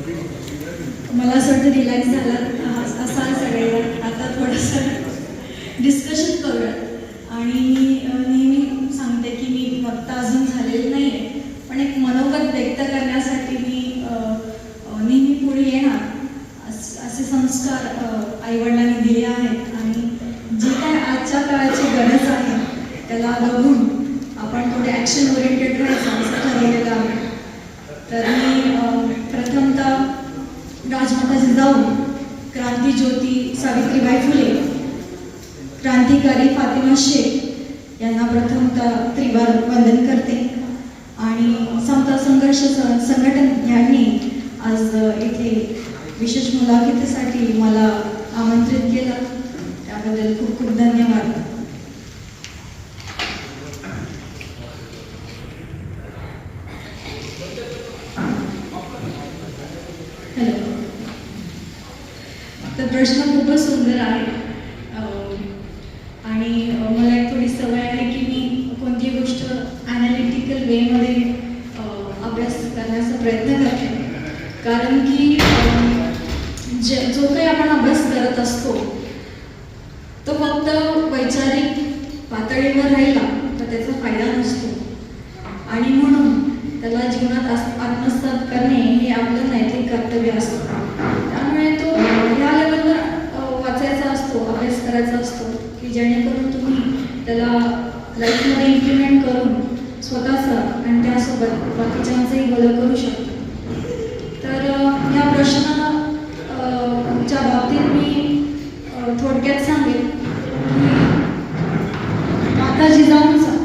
मला असं वाटतं रिलॅक्स झाला. असाल सगळेजण. आता थोडंसं डिस्कशन करूया आणि नेहमी सांगते की मी वक्ता अजून झालेली नाही आहे पण एक मनोगत व्यक्त करण्यासाठी मी नेहमी पुढे येणार. असे संस्कार आईवडिलांनी दिले आहेत. आणि जे काय आजच्या काळाची गरज आहे त्याला बघून आपण थोडे ॲक्शन ओरिएंटेड राहायचं असं ठरवलेलं आहे तर मी अ, प्रथमतः राजमाता जिजाऊ क्रांती ज्योती सावित्रीबाई फुले क्रांतिकारी फातिमा शेख यांना प्रथमतः त्रिवार वंदन करते. आणि समता संघर्ष संघटन यांनी आज इथे विशेष मुलाखतीसाठी मला आमंत्रित केलं. त्याबद्दल खूप खूप धन्यवाद हॅलो तर प्रश्न खूपच सुंदर आहे अं, आणि अं, मला एक थोडी सवय आहे की मी कोणतीही गोष्ट ॲनालिटिकल वेमध्ये अभ्यास करण्याचा प्रयत्न करते कारण की अं, जे जो काही आपण अभ्यास करत असतो तो फक्त वैचारिक वेळेवर राहिला तर त्याचा फायदा नसतो. आणि म्हणून त्याला जीवनात आत्मसात करणे हे आपलं नैतिक कर्तव्य असतं. त्यामुळे तो ह्या लेवलवर वाचायचा असतो अभ्यास करायचा असतो की जेणेकरून तुम्ही त्याला लाईफमध्ये इम्प्लिमेंट करून स्वतःचं आणि त्यासोबत बाकीच्यांचंही बदल करू शकता तर अ, या प्रश्न अ, च्या बाबतीत मी अ, थोडक्यात सांगेन की माता जिजाऊंचा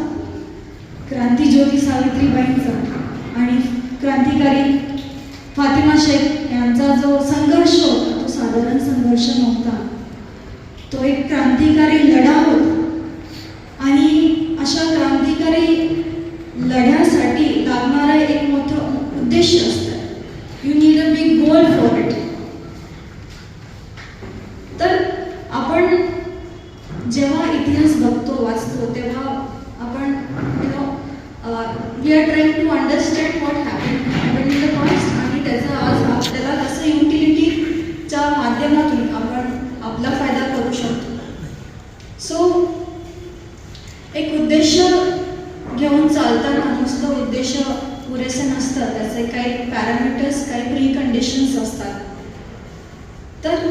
क्रांती ज्योती सावित्रीबाईंचा आणि क्रांतिकारी फातिमा शेख यांचा जो संघर्ष होता तो साधारण संघर्ष नव्हता तो एक क्रांतिकारी लढा होता. आणि अशा क्रांतिकारी लढ्यासाठी लागणारं एक मोठं उद्देश असतं you need a big goal for it तर आपण जेव्हा इतिहास बघतो वाचतो तेव्हा आपण you know we are trying to understand what happen happen in the past आणि त्याचा आज आपल्याला कसं युटिलिटीच्या माध्यमातून आपण आपला फायदा करू शकतो सो एक उद्देश घेऊन चालताना नुसतं उद्देश पुरेसे नसतं त्याचे काही पॅरामीटर्स काही प्री कंडिशन्स असतात तर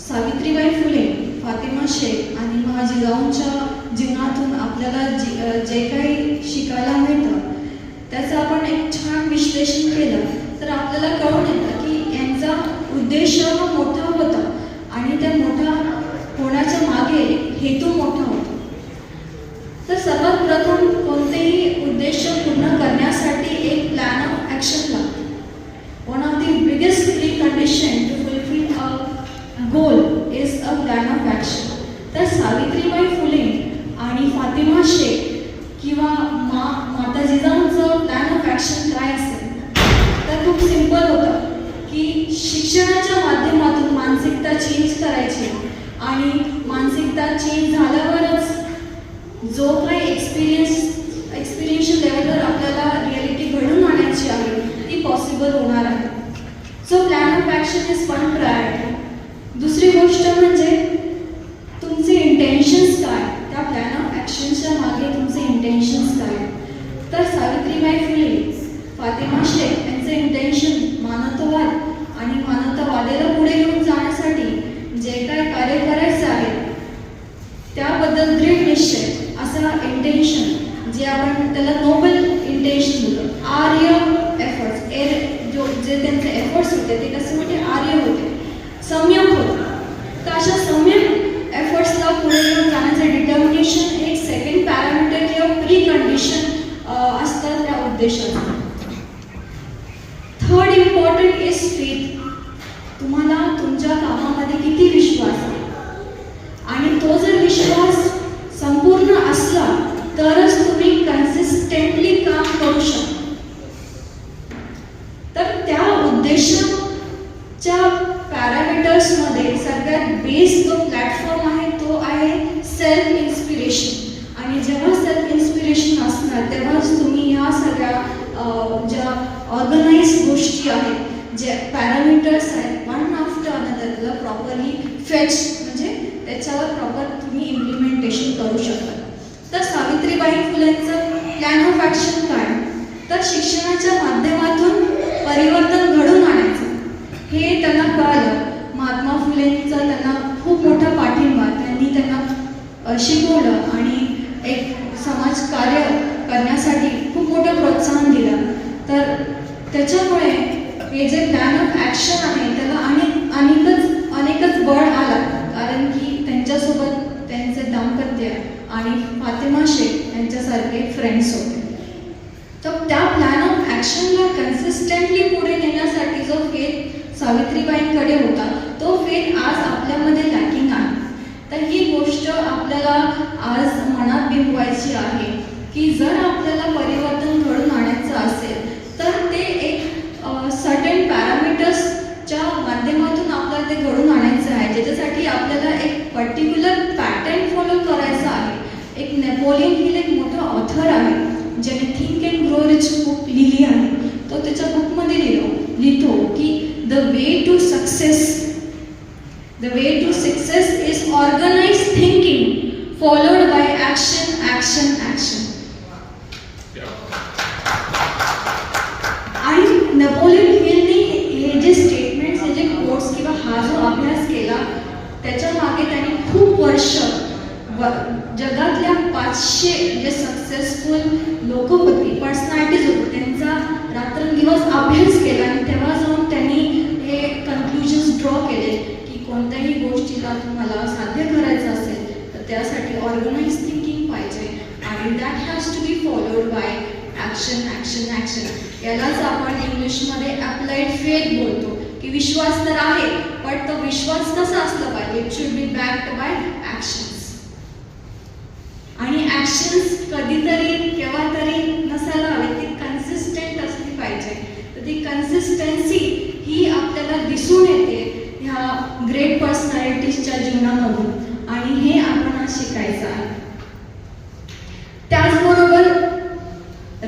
सावित्रीबाई फुले फातिमा शेख आणि महाजिजाऊंच्या जीवनातून आपल्याला जी जे काही शिकायला मिळतं त्याचं आपण एक छान विश्लेषण केलं तर आपल्याला कळून येतं की यांचा उद्देश हा मोठा होता आणि त्या मोठा होण्याच्या मागे हेतू मोठा होता. तर सर्वात प्रथम कोणतेही उद्देश पूर्ण करण्यासाठी एक प्लॅन ऑफ ॲक्शन लागते one of the biggest precondition to fulfil a goal is a plan of action तर सावित्रीबाई फुले आणि फातिमा शेख किंवा मा माता जिजाऊंचं प्लॅन ऑफ ॲक्शन काय असेल तर खूप सिंपल होतं की शिक्षणाच्या माध्यमातून मानसिकता चेंज करायची आणि मानसिकता चेंज झालं जो काही एक्सपिरियन्स एक्सपिरियन्शियल लेवलवर आपल्याला रिॲलिटी घडून आणायची आहे ती पॉसिबल होणार आहे so plan of action is one priority दुसरी गोष्ट म्हणजे तुमचे इंटेन्शन्स काय त्या प्लॅन ऑफ ॲक्शनच्या मागे तुमचे इंटेन्शन्स काय तर सावित्रीबाई फुले फातिमा शेख यांचं इंटेन्शन मानवतावाद आणि मानवतावादाला पुढे घेऊन जाण्यासाठी जे काय कार्य करायचं आहे त्याबद्दल दृढ निश्चय असा इंटेन्शन जे आपण त्याला नोबल इंटेन्शन होतं आर्य एफर्ट्स एर जो जे त्यांचे एफर्ट्स होते ते कसे म्हणजे आर्य होते. संयम होते. तर अशा संयम एफर्ट्सला पुढे घेऊन जाण्याचं डिटर्मिनेशन एक सेकंड पॅरामीटर किंवा प्री कंडिशन असतात त्या उद्देशाचं थर्ड इम्पॉर्टंट इज फेथ तुम्हाला तुमच्या कामामध्ये किती विश्वास आहे आणि तो जर विश्वास संपूर्ण असला तरच तुम्ही कन्सिस्टंटली काम करू शकता तर त्या उद्देशाच्या पॅरामीटर्समध्ये सगळ्यात बेस जो प्लॅटफॉर्म आहे तो आहे सेल्फ इन्स्पिरेशन आणि जेव्हा सेल्फ इन्स्पिरेशन असणार तेव्हाच तुम्ही ह्या सगळ्या अ, ज्या ऑर्गनाईज गोष्टी आहेत जे पॅरामीटर्स आहेत वन आफ्टर अनदरला प्रॉपरली फेच म्हणजे त्याच्यावर प्रॉपर तुम्ही इम्प्लिमेंटेशन करू शकता. तर सावित्रीबाई फुलेंचं प्लॅन ऑफ ॲक्शन काय? तर शिक्षणाच्या माध्यमातून परिवर्तन घडून आणायचं. हे त्यांना कळलं. महात्मा फुलेंचा त्यांना खूप मोठा पाठिंबा त्यांनी त्यांना शिकवलं आणि एक समाजकार्य करण्यासाठी खूप मोठं प्रोत्साहन दिलं तर त्याच्यामुळे हे जे प्लॅन ऑफ ॲक्शन आहे त्याला अनेक अनेकच अनेकच बळ आलं कारण की त्यांच्यासोबत त्यांचे दाम्पत्य आणि फातिमा शेख यांच्यासारखे फ्रेंड्स होते. तर त्या प्लॅन ऑफ ॲक्शनला कन्सिस्टंटली पुढे नेण्यासाठी जो फेथ सावित्रीबाईंकडे होता तो फेथ आज आपल्यामध्ये लॅकिंग आहे. तर ही गोष्ट आपल्याला आज मनात बिंबवायची आहे की जर आपल्याला परिवर्तन घडून आणायचं असेल तर ते एक सर्टन पॅरामीटर्सच्या माध्यमातून आपल्याला ते घडून आणायचं आहे ज्याच्यासाठी आपल्याला एक पर्टिक्युलर पॅटर्न फॉलो करायचा आहे एक नेपोलियन हिल एक मोठा ऑथर आहे. ज्याने think and grow rich book लिहिली आहे. तो त्याच्या बुकमध्ये लिहिलो लिहितो की the way to success the way to success is organise thinking followed by action action action आणि नेपोलियन हिलने हे जे स्टेटमेंट्स हे जे कोर्स किंवा हा जो अभ्यास केला त्याच्यामागे त्यांनी खूप वर्ष व- जगातल्या पाचशे जे सक्सेसफुल लोक होती पर्सनॅलिटीज होती त्यांचा रात्रंदिवस अभ्यास केला आणि तेव्हा जाऊन त्यांनी हे कन्क्लुजन्स ड्रॉ केले की कोणत्याही गोष्टीला तुम्हाला साध्य करायचं असेल तर त्यासाठी ऑर्गनाइज थिंकिंग पाहिजे. आणि that has to be followed by action action action यालाच आपण इंग्लिशमध्ये अप्लाइड फेथ बोलतो की विश्वास तर आहे पण तो विश्वास कसा असला पाहिजे? It should be backed by actions आणि ॲक्शन्स कधीतरी केव्हा तरी नसायला हवे ती कन्सिस्टंट असली पाहिजे. तर ती कन्सिस्टन्सी ही आपल्याला दिसून येते ह्या ग्रेट पर्सनॅलिटीजच्या जीवनामधून. आणि हे आपण आज शिकायचं आहे. त्याचबरोबर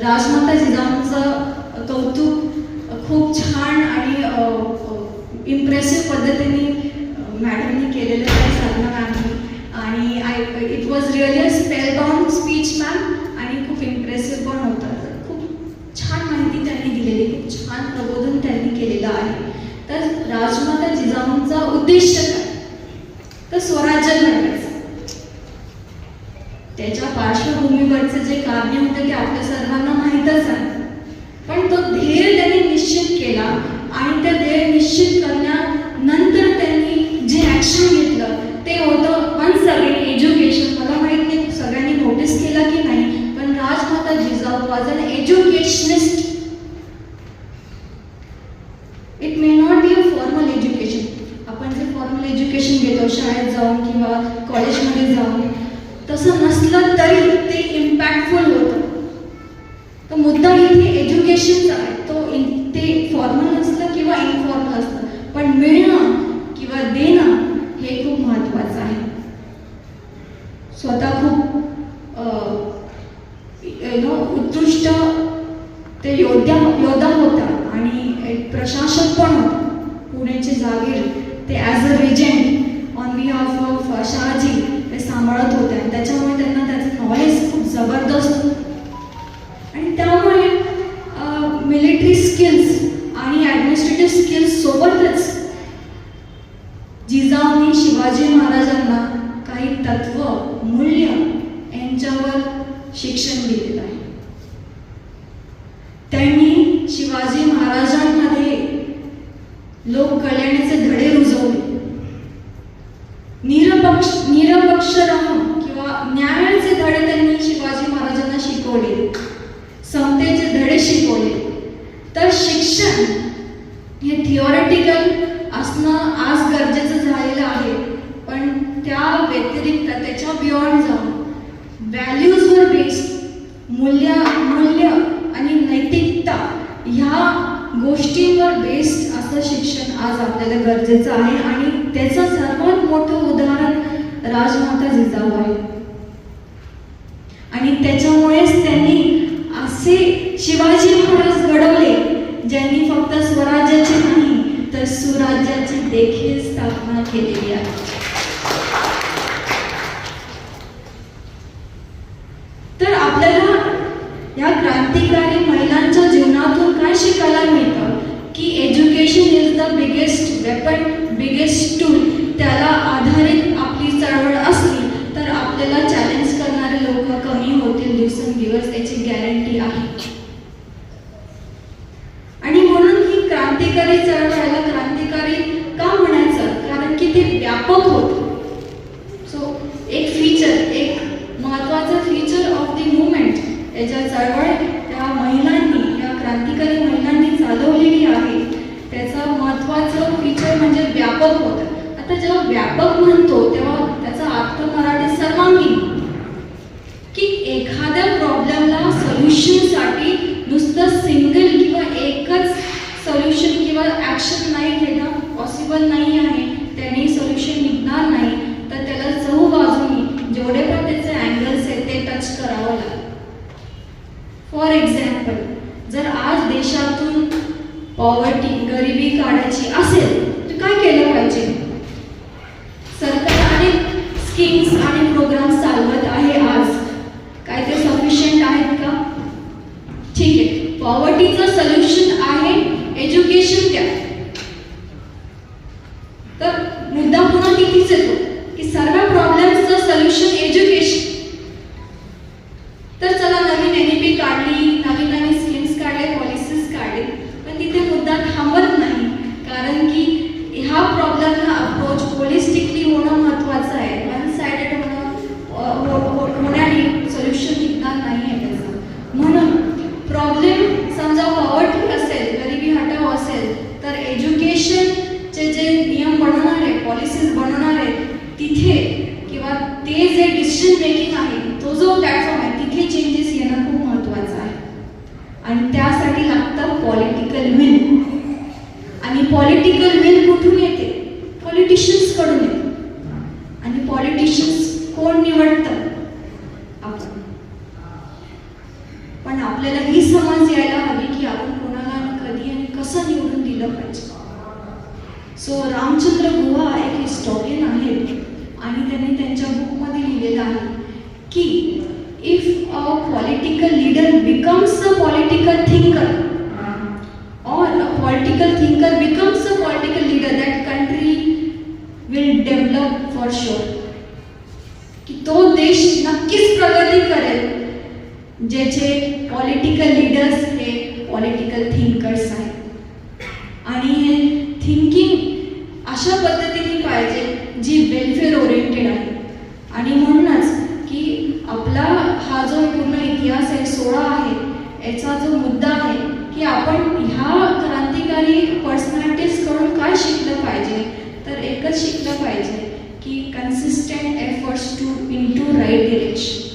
राजमाता जिजाऊंचं कौतुक खूप छान आणि इम्प्रेसिव्ह पद्धतीने मॅडमनी केलेलं आहे साधना मॅमनी आणि I it was really a spellbound speech ma'am आणि खूप इम्प्रेसिव्ह पण होतं. तर खूप छान माहिती त्यांनी दिलेली खूप छान प्रबोधन त्यांनी केलेलं आहे. तर राजमाता जिजाऊंचा उद्देश काय? तर स्वराज्य घडवायचं त्याच्या पार्श्वभूमीवरचं जे काव्य होतं ते आपल्या सर्वांना माहीतच आहे. पण तो ध्येय त्यांनी निश्चित केला आणि त्या ध्येय निश्चित करण्यानंतर त्यांनी जे ॲक्शन घेतलं ते होतं वन्स अगेन एज्युकेशन मला माहीत नाही सगळ्यांनी नोटीस केलं की नाही पण Rajmata Jijau was an educationist it may not be a formal education आपण जे फॉर्मल एज्युकेशन घेतो शाळेत जाऊन किंवा कॉलेजमध्ये जाऊन तसं नसलं तरी ते इम्पॅक्टफुल होतं. तर मुद्दा इथे एज्युकेशनचा आहे. तो ते फॉर्मल असलं किंवा इनफॉर्मल असतं पण मिळणं किंवा दे ॲडमिनिस्ट्रेटिव्ह स्किल्स सोबतच जिजाऊंनी शिवाजी महाराजांना काही तत्व मूल्य यांच्यावर शिक्षण दिलेलं आहे. गोष्टींवर बेस्ड असं शिक्षण आज आपल्याला गरजेचं आहे आणि त्याचं सर्वात मोठं उदाहरण राजमाता जिजाऊ आहे. आणि त्याच्यामुळेच त्यांनी असे शिवाजी महाराज घडवले ज्यांनी फक्त स्वराज्याची नाही तर सुराज्याची देखील स्थापना केलेली आहे. viewers poverty रामचंद्र गुहा एक हिस्टॉरियन आहेत. आणि त्यांनी त्यांच्या बुकमध्ये लिहिलेलं आहे की if a political leader becomes a political thinker or a political thinker becomes a political leader that country will develop for sure. की तो देश नक्कीच प्रगती करेल ज्याचे पॉलिटिकल लीडर्स हे पॉलिटिकल थिंकर्स आहेत. याचा जो मुद्दा आहे की आपण ह्या क्रांतिकारी पर्सनॅलिटीजकडून काय शिकलं पाहिजे? तर एकच शिकलं पाहिजे की consistent efforts to in to right direction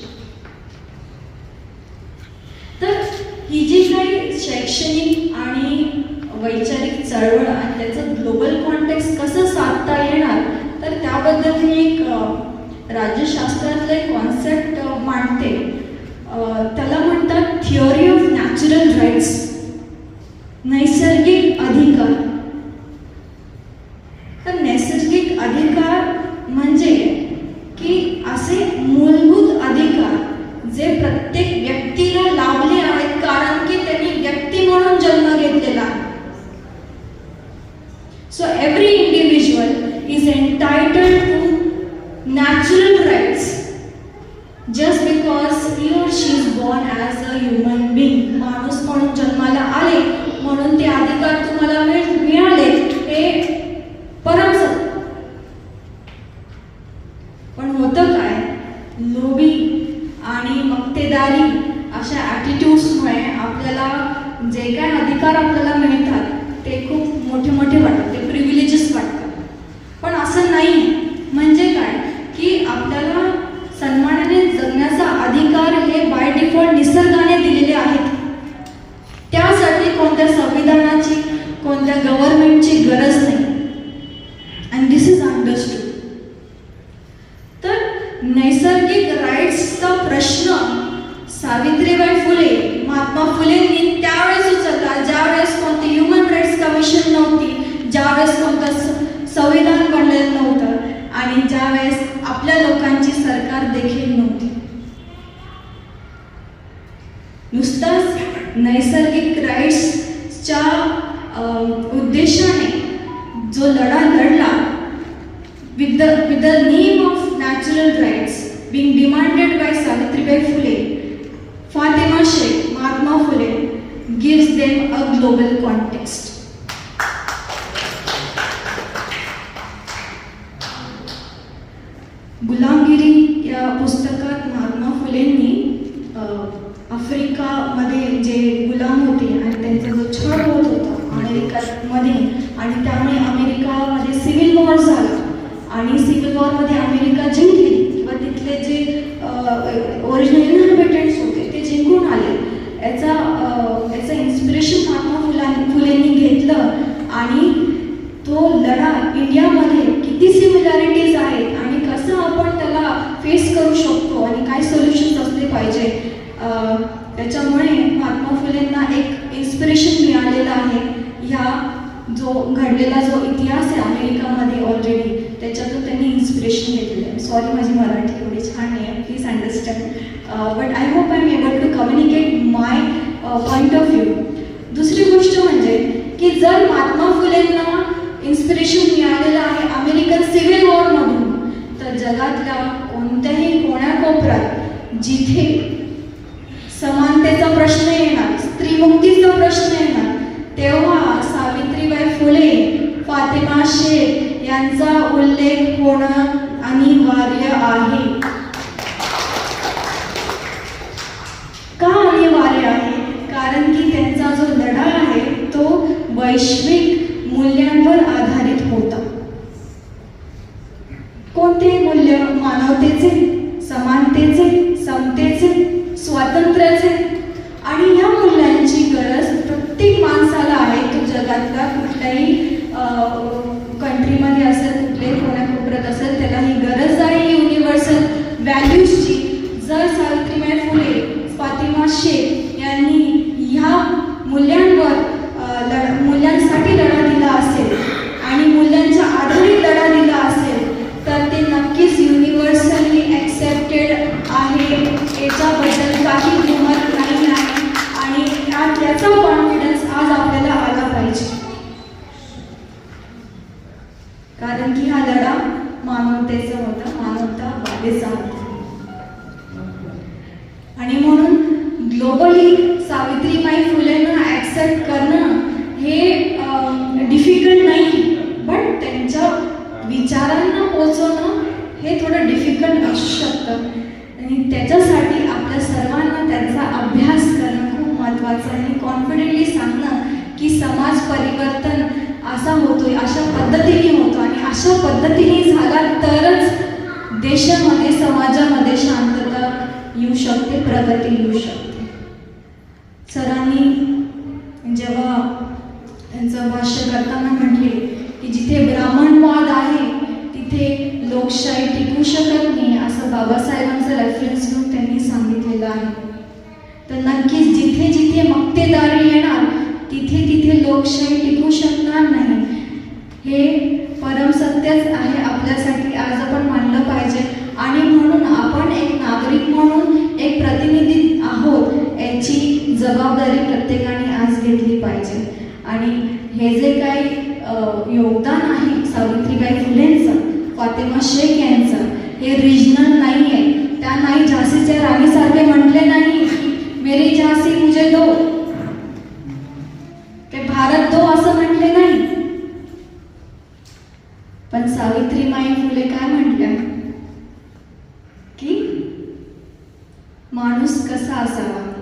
असे मूलभूत अधिकार जे प्रत्येक व्यक्ती being demanded by Savitribai Phule, Fatima Sheikh, Mahatma Phule gives them a global context. आणि तो लढा इंडियामध्ये किती सिमिलॅरिटीज आहेत आणि कसं आपण त्याला फेस करू शकतो आणि काय सोल्युशन्स असले पाहिजे त्याच्यामुळे महात्मा फुलेंना एक इन्स्पिरेशन मिळालेलं आहे. ह्या जो घडलेला जो इतिहास आहे अमेरिकामध्ये ऑलरेडी त्याच्यातून त्यांनी इन्स्पिरेशन घेतलेलं आहे. सॉरी माझी मराठी एवढी छान आहे. Please understand but I hope I am able to communicate my point of view दुसरी गोष्ट म्हणजे की जर महात्मा फुलेंना इन्स्पिरेशन मिळालेलं आहे अमेरिकन सिव्हिल वॉरमधून तर जगातल्या कोणत्याही कोणाकोपऱ्यात जिथे समानतेचा प्रश्न येणार स्त्रीमुक्तीचा प्रश्न येणार तेव्हा सावित्रीबाई फुले फातिमा शेख यांचा उल्लेख होणं अनिवार्य आहे. का अनिवार्य आहे? कारण की त्यांचा जो लढा आहे तो वैश्विक मूल्यांवर आधारित होता कोणते मूल्य मानवतेचे समानतेचे समतेचे स्वातंत्र्याचे. आणि या मूल्यांची गरज प्रत्येक माणसाला आहे. तो जगातला कुठल्याही कंट्रीमध्ये असेल विचारांना पोचवणं हे थोडं डिफिकल्ट असू शकतं. आणि त्याच्यासाठी आपल्या सर्वांना त्यांचा अभ्यास करणं खूप महत्त्वाचं आहे. आणि कॉन्फिडेंटली सांगणं की समाज परिवर्तन असा होतोय अशा पद्धतीने होतो. आणि अशा पद्धतीने झाला तरच देशामध्ये समाजामध्ये शांतता येऊ शकते प्रगती येऊ शकते. सरांनी जेव्हा त्यांचं भाष्य करताना म्हटले की जिथे ब्राह्मणवाद आहे तिथे लोकशाही टिकू शकत नाही असं बाबासाहेबांचा रेफरन्स घेऊन त्यांनी सांगितलेलं आहे. तर नक्कीच जिथे जिथे मक्तेदारी येणार तिथे तिथे लोकशाही टिकू शकणार नाही. हे परमसत्यच आहे आपल्यासाठी आज आपण मानलं पाहिजे. आणि म्हणून आपण एक नागरिक म्हणून एक प्रतिनिधी आहोत याची जबाबदारी प्रत्येकाने आज घेतली पाहिजे. आणि हे जे काही योगदान आहे सावित्रीबाई फातिमा शेख यांचं. हे रिजनल नाही आहे त्या नाही झासीच्या राणीसारखे म्हटले नाही. मेरी झासी मुझे दो. ते भारत दो असं म्हटले नाही. पण सावित्रीबाई फुले काय म्हटल्या? की माणूस कसा असावा?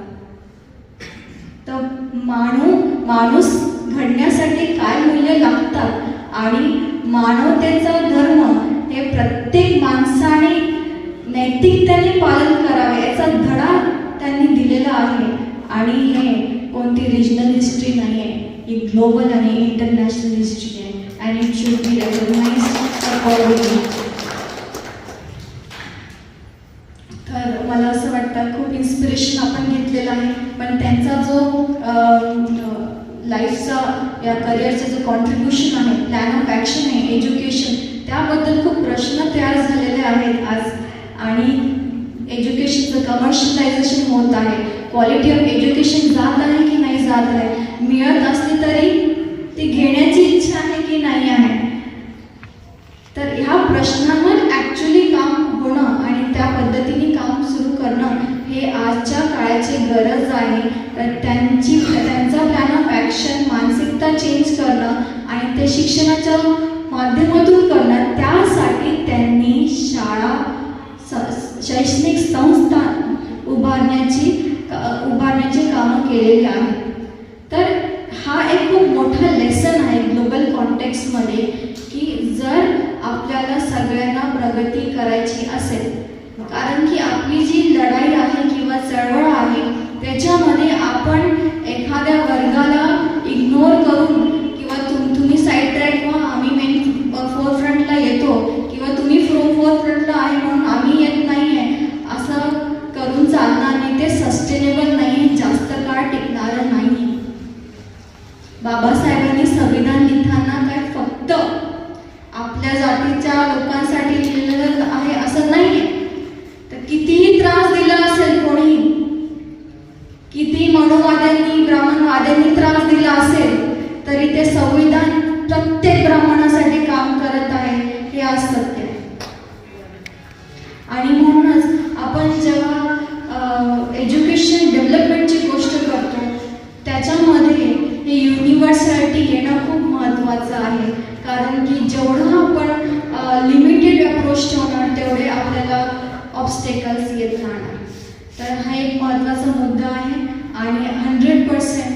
तर माणू माणूस घडण्यासाठी काय मूल्य लागतात? आणि मानवतेचा धर्म हे प्रत्येक माणसाने नैतिकतेने पालन करावे याचा धडा त्यांनी दिलेला आहे. आणि हे कोणती रिजनल हिस्ट्री नाही आहे ही ग्लोबल आणि इंटरनॅशनल हिस्ट्री आहे. And it should be recognise accordingly तर मला असं वाटतं खूप इन्स्पिरेशन आपण घेतलेलं आहे. पण त्यांचा जो लाईफचा या करिअरचं जे कॉन्ट्रीब्युशन आहे प्लॅन ऑफ ॲक्शन आहे एज्युकेशन त्याबद्दल खूप प्रश्न तयार झालेले आहेत आज. आणि एज्युकेशनचं कमर्शियलायझेशन होत आहे. क्वालिटी ऑफ एज्युकेशन जात आहे की नाही जात आहे मिळत असली तरी ती घेण्याची इच्छा आहे की नाही आहे? तर ह्या प्रश्नांवर ॲक्च्युली काम होणं आणि त्या पद्धतीने काम सुरू करणं हे आजच्या काळाची गरज आहे. तर त्यांची त्यांचा प्लॅन ऑफ ॲक्शन मानसिकता चेंज करणं आणि ते शिक्षणाच्या माध्यमातून करणार. त्यासाठी त्यांनी शाळा स शैक्षणिक संस्था उभारण्याची उभारण्याचे काम कामं आहे तर हा एक खूप मोठा लेसन आहे ग्लोबल कॉन्टेक्स्टमध्ये की जर आपल्याला सगळ्यांना प्रगती करायची असेल कारण की आपली जी लढाई आहे किंवा चळवळ आहे त्याच्यामध्ये आपण एखाद्या वर्गाला इग्नोर करून किंवा तुम तुम्ही साईड ट्रॅक व्हा आम्ही मेन फोर फ्रंटला येतो किंवा तुम्ही फ्रो फोर फ्रंटला आहे म्हणून आम्ही येत नाही आहे असं करून चालणार नाही ते सस्टेनेबल नाही जास्त काळ टिकणारं नाही बाबासाहेबांनी संविधान लिहिताना काय फक्त आपल्या जातीच्या लोकांसाठी लिहिलेलं आहे असं नाही आहे तर कितीही त्रास दिला असेल कोणी किती मनोवाद्यांनी ब्राह्मणवाद्यांनी त्रास दिला असेल तरी ते संविधान प्रत्येक ब्राह्मणासाठी काम करत आहे हे आज सत्य आणि म्हणूनच आपण जेव्हा एज्युकेशन डेव्हलपमेंटची गोष्ट करतो त्याच्यामध्ये हे युनिव्हर्सिटी येणं खूप महत्त्वाचं आहे. कारण की जेवढं आपण लिमिटेड अप्रोच ठेवणार तेवढे आपल्याला ऑब्स्टेकल्स येत राहणार. तर हा एक महत्त्वाचा मुद्दा आहे आणि हंड्रेड पर्सेंट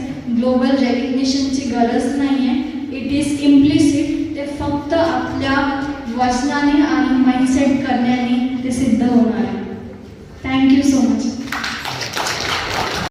ग्लोबल रेकग्निशनची गरज नाही आहे इट इज इम्प्लिसिट ते फक्त आपल्या वचनाने आणि माइंडसेट करण्याने ते सिद्ध होणार आहे. Thank you so much